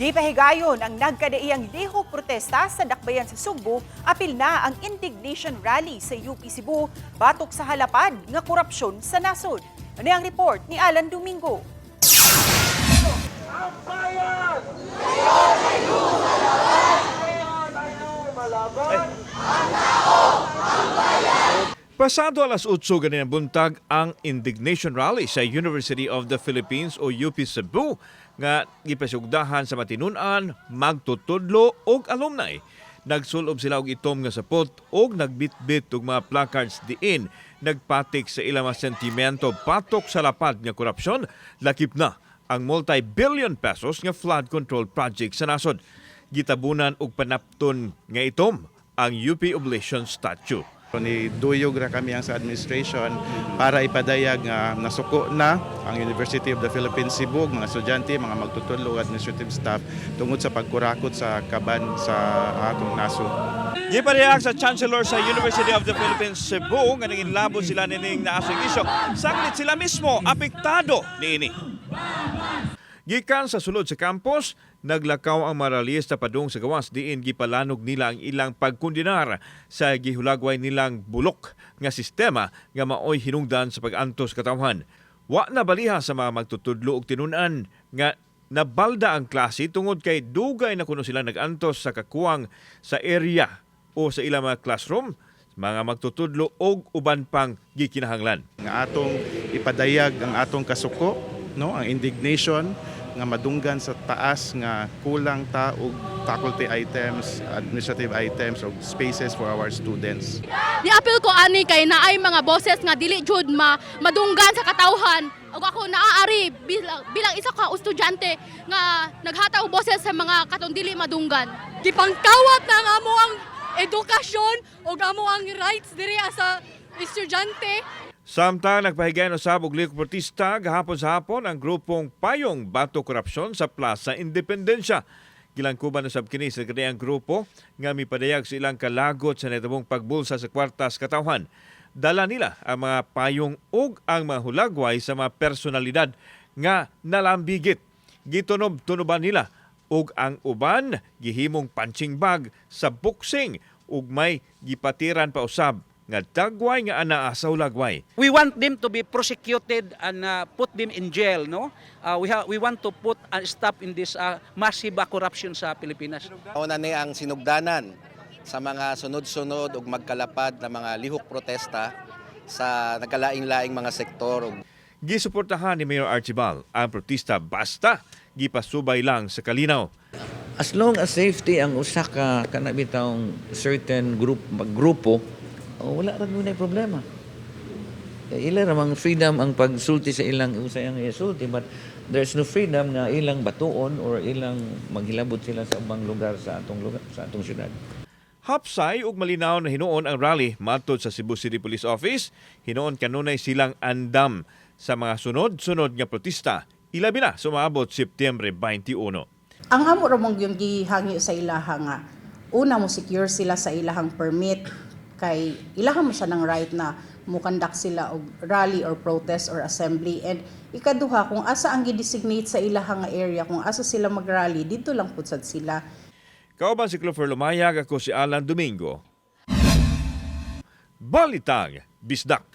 Gipahigayon ang nagkadaiyang lihok protesta sa dakbayan sa Sugbo, apil na ang indignation rally sa UP Cebu batok sa halapad nga korupsyon sa nasod. Ano ang report ni Alan Domingo? Pasado alas 8 ganin buntag ang indignation rally sa University of the Philippines o UP Cebu nga gipasugdahan sa matinunan, magtutudlo og alumni. Nagsulob sila og itom nga sapot og nagbitbit og mga placards diin nagpatik sa ilang mga sentimento patok sa lapad nga korupsyon lakip na ang multi-billion pesos nga flood control project sa nasod. Gitabunan og panapton nga itom ang UP Oblation Statue. Ni duyog ra kami ang sa administration para ipadayag nga nasuko na ang University of the Philippines Cebu, mga estudyante, mga magtutulog, administrative staff tungod sa pagkurakot sa kaban sa atong nasod. Giparehak sa Chancellor sa University of the Philippines Cebu nga naging labot sila nining naasong isyo. Saglit sila mismo apektado niini. Gikan sa sulod sa campus, naglakaw ang maralista padung sa gawas diin gipalanog nila ang ilang pagkundinar sa gihulagway nilang bulok nga sistema nga maoy hinungdan sa pag-antos katawhan. Wa na baliha sa mga magtutudlo og tinunan nga nabalda ang klase tungod kay dugay na kuno sila nagantos sa kakuwang sa area o sa ilang mga classroom, mga magtutudlo og uban pang gikinahanglan. Nga atong ipadayag ang atong kasuko, no, ang indignation nga madunggan sa taas nga kulang ta og faculty items, administrative items og spaces for our students. Niapil ko ani kay naay mga boses nga dili jud ma madunggan sa katawhan. Ug ako naaari bilang, bilang isa ka estudyante nga naghataw boses sa mga katong dili madunggan. Gipangkawat na ang amo ang edukasyon ug amo ang rights diri sa estudyante. Samtang nagpahigayon usab og liok protesta gahapon sa hapon ang grupong Payong Bato Korupsyon sa Plaza Independencia. Gilangkuban usab kini sa kaniyang grupo nga mipadayag sa ilang kalagot sa natabong pagbulsa sa kwartas katawhan. Dala nila ang mga payong ug ang mga hulagway sa mga personalidad nga nalambigit. Gitunob-tunoban nila ug ang uban gihimong punching bag sa boxing ug may gipatiran pa usab nga dagway nga anaa sa hulagway. we want them to be prosecuted and uh, put them in jail no uh, we ha- we want to put a stop in this uh, massive uh, corruption sa Pilipinas Una ni ang sinugdanan sa mga sunod-sunod ug magkalapad na mga lihok protesta sa nagkalaing-laing mga sektor Gisuportahan ni Mayor Archibald ang protesta basta gipasubay lang sa kalinaw. as long as safety ang usa ka kana bitawng certain group grupo oh, wala ra dunay problema. Eh, ila ramang freedom ang pagsulti sa ilang usay ang isulti but there's no freedom nga ilang batuon or ilang maghilabot sila sa ubang lugar sa atong lugar sa atong syudad. Hapsay ug malinaw na hinuon ang rally matod sa Cebu City Police Office, hinuon kanunay silang andam sa mga sunod-sunod nga protesta. Ilabi na sumabot Setyembre 21. ang amo ra mong yung gihangyo sa ilaha nga. Una mo secure sila sa ilahang permit kay ilaha mo siya ng right na mukandak sila og rally or protest or assembly and ikaduha kung asa ang gidesignate sa ilahang area kung asa sila magrally dito lang pud sad sila Kauban si Clover Lumayag, ako si Alan Domingo. Balitang Bisdak.